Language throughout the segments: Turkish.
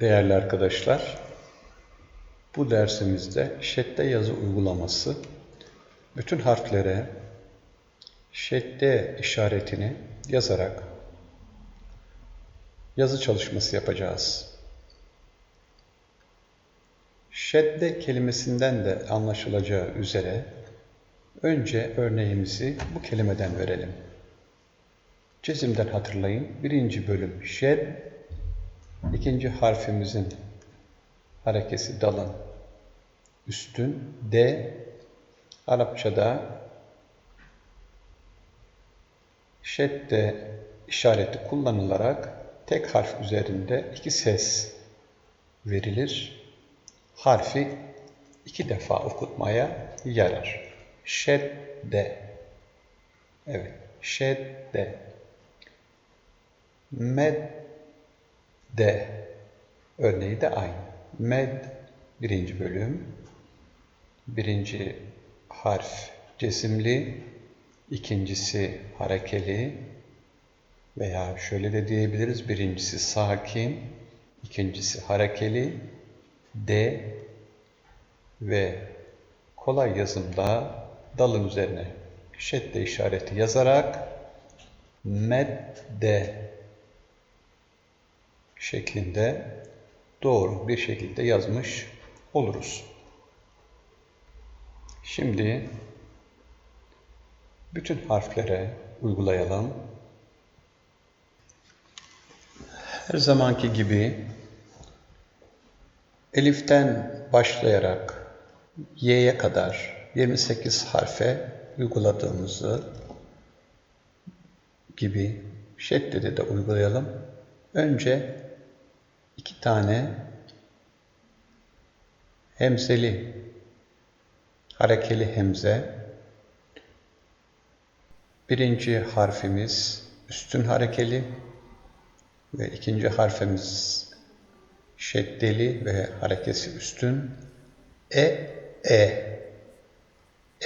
Değerli arkadaşlar, bu dersimizde şedde yazı uygulaması bütün harflere şedde işaretini yazarak yazı çalışması yapacağız. Şedde kelimesinden de anlaşılacağı üzere önce örneğimizi bu kelimeden verelim. Çizimden hatırlayın. Birinci bölüm şed, ikinci harfimizin harekesi dalın üstün D Arapçada şedde işareti kullanılarak tek harf üzerinde iki ses verilir. Harfi iki defa okutmaya yarar. Şedde. Evet. Şedde. Medde. Örneği de aynı. Med birinci bölüm. Birinci harf cesimli, ikincisi harekeli veya şöyle de diyebiliriz. Birincisi sakin, ikincisi harekeli, D ve kolay yazımda dalın üzerine şedde işareti yazarak medde şeklinde doğru bir şekilde yazmış oluruz. Şimdi bütün harflere uygulayalım. Her zamanki gibi eliften başlayarak y'ye kadar 28 harfe uyguladığımızı gibi şeddede de uygulayalım. Önce iki tane hemzeli harekeli hemze. Birinci harfimiz üstün harekeli ve ikinci harfimiz şeddeli ve harekesi üstün. E, E.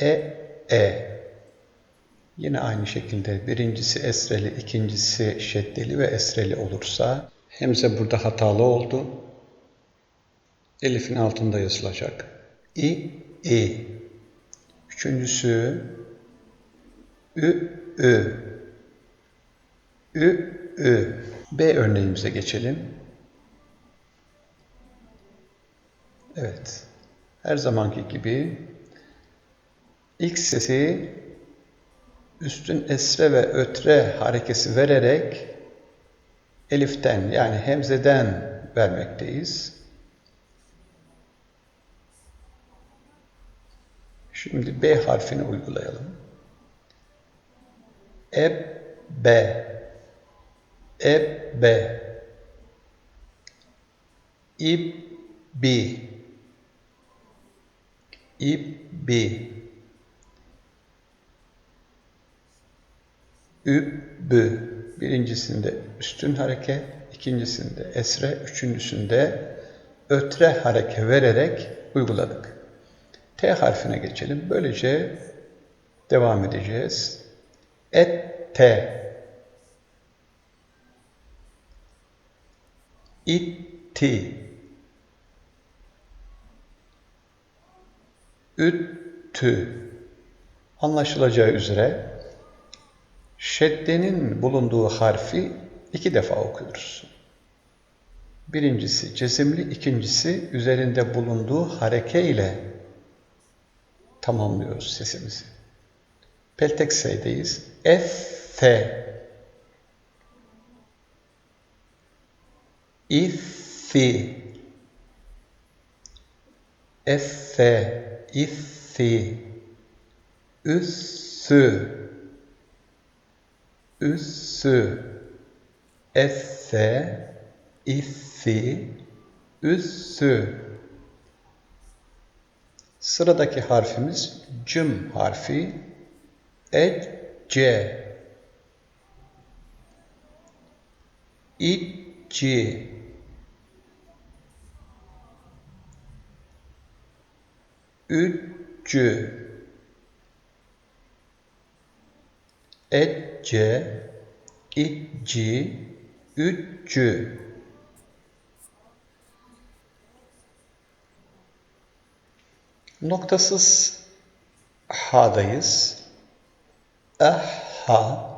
E, E. Yine aynı şekilde birincisi esreli, ikincisi şeddeli ve esreli olursa hemze burada hatalı oldu. Elif'in altında yazılacak. İ, İ. Üçüncüsü Ü, Ü. Ü, Ü. B örneğimize geçelim. Evet. Her zamanki gibi ilk sesi üstün esre ve ötre harekesi vererek eliften yani hemzeden vermekteyiz. Şimdi B harfini uygulayalım. Ebbe Ebbe İbbi İbbi Übbü birincisinde üstün hareket, ikincisinde esre, üçüncüsünde ötre hareket vererek uyguladık. T harfine geçelim. Böylece devam edeceğiz. Ette itti üttü anlaşılacağı üzere şeddenin bulunduğu harfi iki defa okuyoruz. Birincisi cesimli, ikincisi üzerinde bulunduğu hareke ile tamamlıyoruz sesimizi. Peltek S'deyiz. Effe İffi Effe İffi Üssü Üssü Effe İffi Üssü Sıradaki harfimiz cım harfi. Ecce. İcci. Üccü. etçe, itçi, ütçü. Noktasız ha'dayız. Ehha,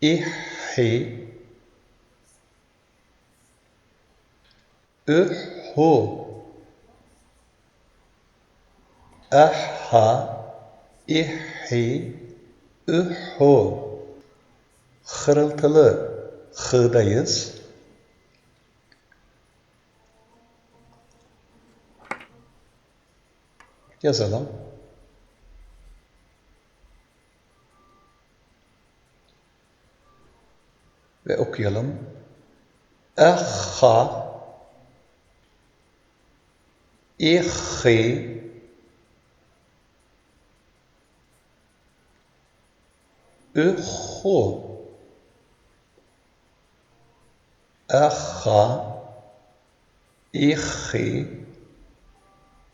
ihhi, ühhu, ehha, ihhi, ühhu. Hırıltılı h'dayız. Yazalım. Ve okuyalım. Ehha İhhi Ühhu Ehha İhhi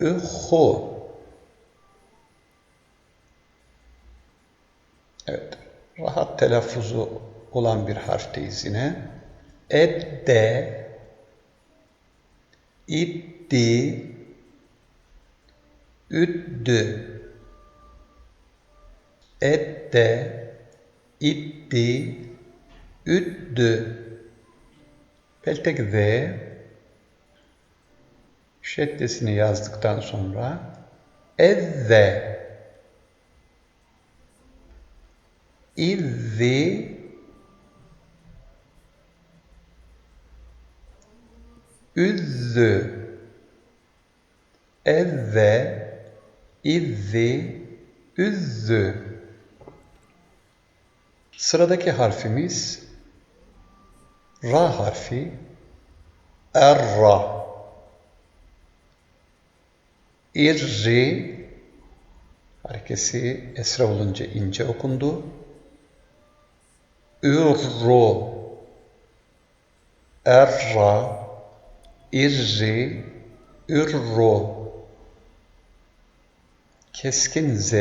Ühhu Evet, rahat telaffuzu olan bir harfteyiz yine. Edde, iddi, üddü, edde, iddi, üddü. Peltek Z, şeddesini yazdıktan sonra ezze, İzzi Üzzü Ezze İzzi Üzzü Sıradaki harfimiz Ra harfi Erra İrri Harekesi esra olunca ince okundu. Ürru Erra İrri Ürru Keskin Z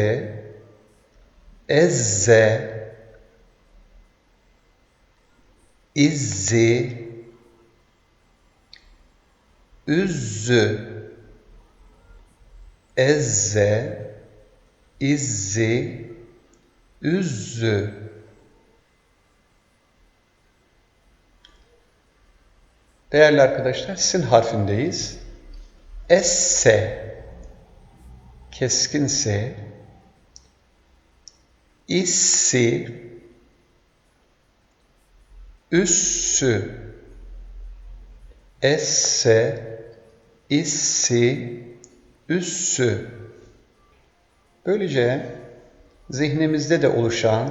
Ezze İzzi Üzzü Ezze İzzi Üzzü Değerli arkadaşlar, sin harfindeyiz. Esse, keskinse, issi, üssü, esse, issi, üssü. Böylece zihnimizde de oluşan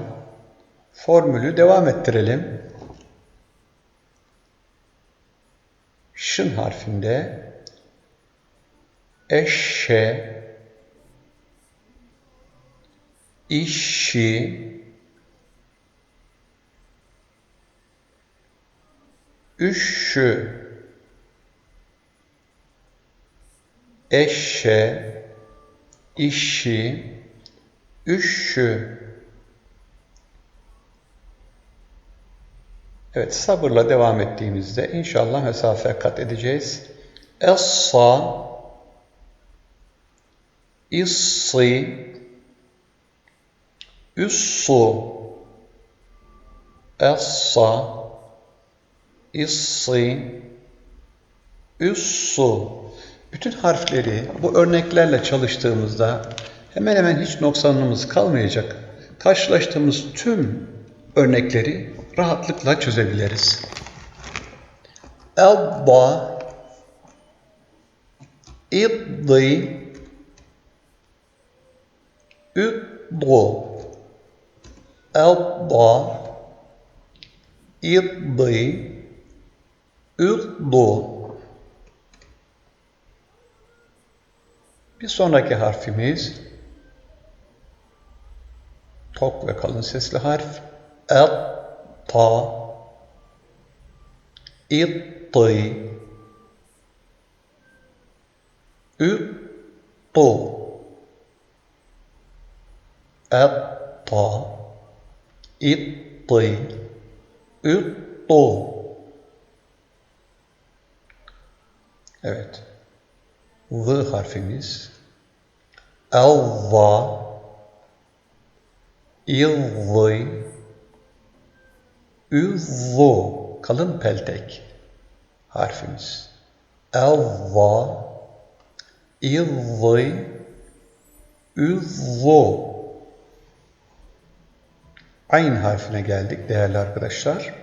formülü devam ettirelim. Şın harfinde eşe, işi, üşü, eşe, işi, üşü. Evet, sabırla devam ettiğimizde inşallah mesafe kat edeceğiz. Essa, issi, üssu, essa, issi, üssu. Bütün harfleri bu örneklerle çalıştığımızda hemen hemen hiç noksanlığımız kalmayacak. Karşılaştığımız tüm örnekleri rahatlıkla çözebiliriz. Elba, iddi, üddu, elba, iddi, üddu. Bir sonraki harfimiz tok ve kalın sesli harf. Et, ta, itti, üttu, et, ta, itti, üttu. Evet. V harfimiz. Elva, illı, üvvu, kalın peltek harfimiz. Elva, illı, üvvu. Ayn harfine geldik değerli arkadaşlar.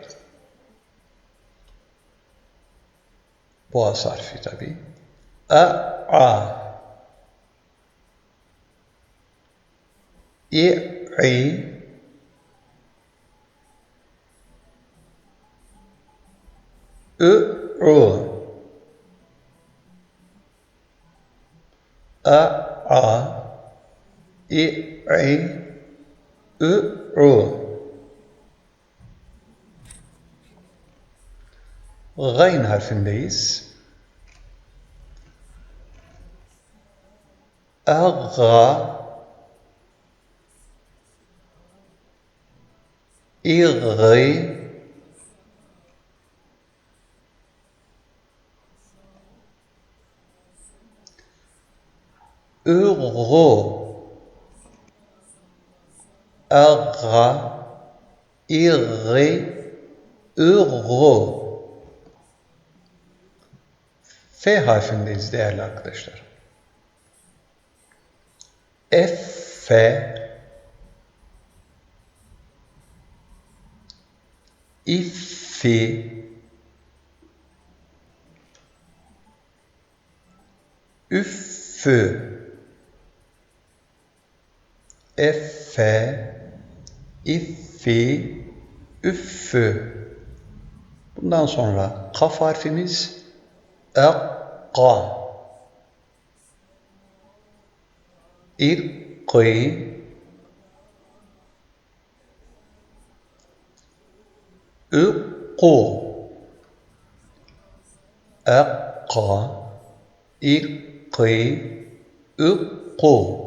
Boğaz harfi tabi. A, a. İ, i. Ü, u. A, a. İ, i. Ü, u. Gayn harfindeyiz. Aga İğri Ürgu Aga İğri Ürgu F harfindeyiz değerli arkadaşlar. F İffi Üffü Effe İffi Üffü Bundan sonra kaf harfimiz Ekka İrkî Üqu Ekka İrkî Üqu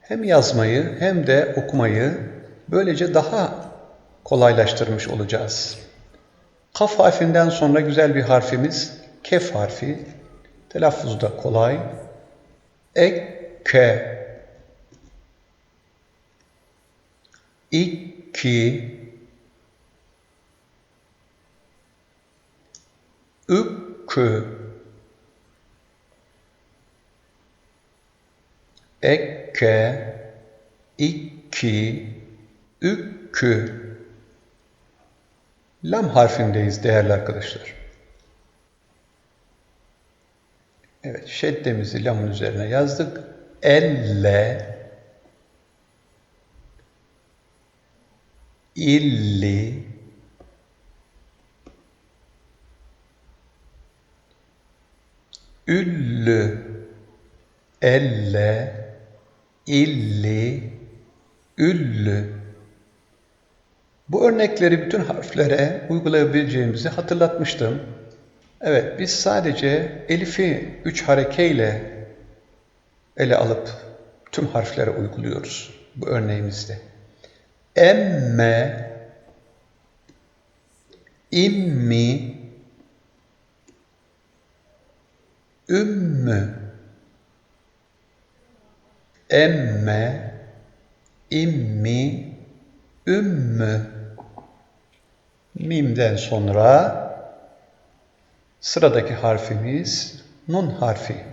Hem yazmayı hem de okumayı böylece daha kolaylaştırmış olacağız. Kaf harfinden sonra güzel bir harfimiz kef harfi. Telaffuzu da kolay. Ekke iki Ükkü Ekke iki Ükkü Lam harfindeyiz değerli arkadaşlar. Evet, şeddemizi lamın üzerine yazdık. Elle illi üllü elle illi üllü bu örnekleri bütün harflere uygulayabileceğimizi hatırlatmıştım. Evet, biz sadece elifi üç harekeyle ele alıp tüm harflere uyguluyoruz bu örneğimizde. Emme, immi, ümmü, emme, immi, ümmü. Mimden sonra sıradaki harfimiz nun harfi.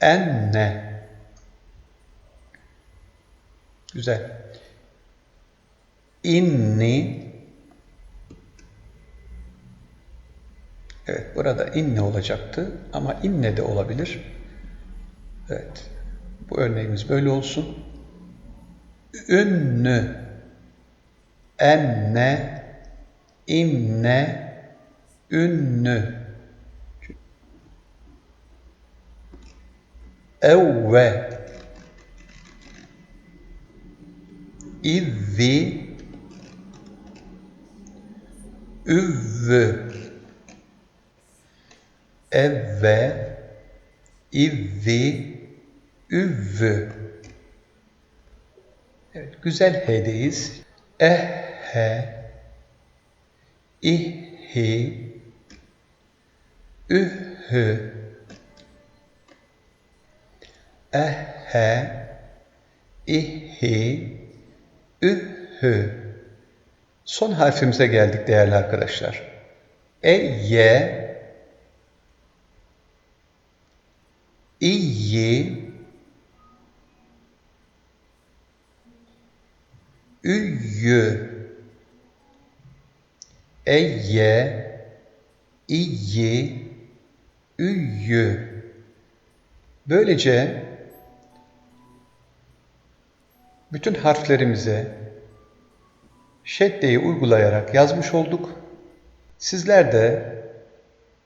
Enne. Güzel. İnni. Evet burada inne olacaktı ama inne de olabilir. Evet. Bu örneğimiz böyle olsun. Ünlü. Enne. İnne. Ünlü. Evve. İvvi. Üvvü. Evve. İvvi. Üvvü. Evet, güzel H'deyiz. Ehhe. İhhi. ühü, ehhe, ihhi, ühü. Son harfimize geldik değerli arkadaşlar. Eye, iyi, üyü, eye, iyi, üyü. Böylece bütün harflerimize şeddeyi uygulayarak yazmış olduk. Sizler de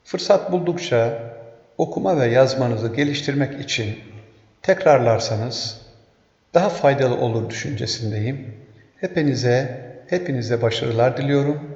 fırsat buldukça okuma ve yazmanızı geliştirmek için tekrarlarsanız daha faydalı olur düşüncesindeyim. Hepinize, hepinize başarılar diliyorum.